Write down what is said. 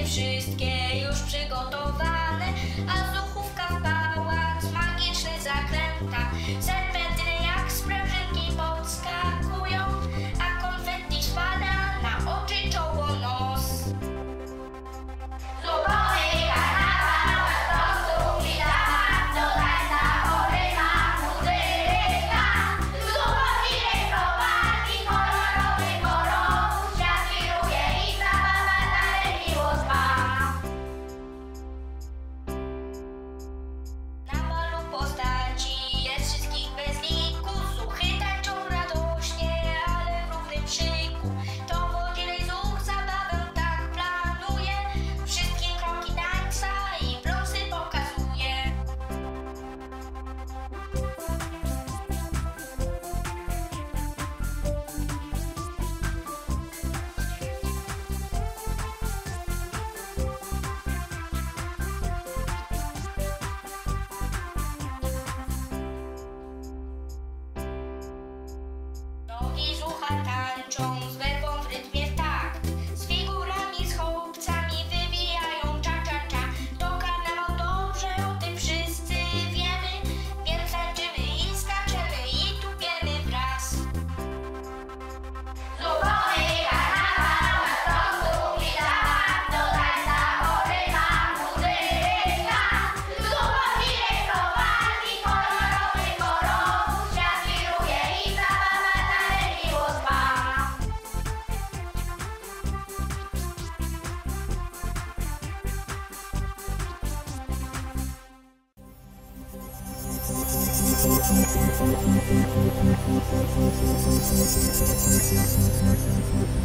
wszystkie już przygotowane, a zuchówka w pałac magiczne zakręta. Rogi, žucha, tańczą z verbom Thank you.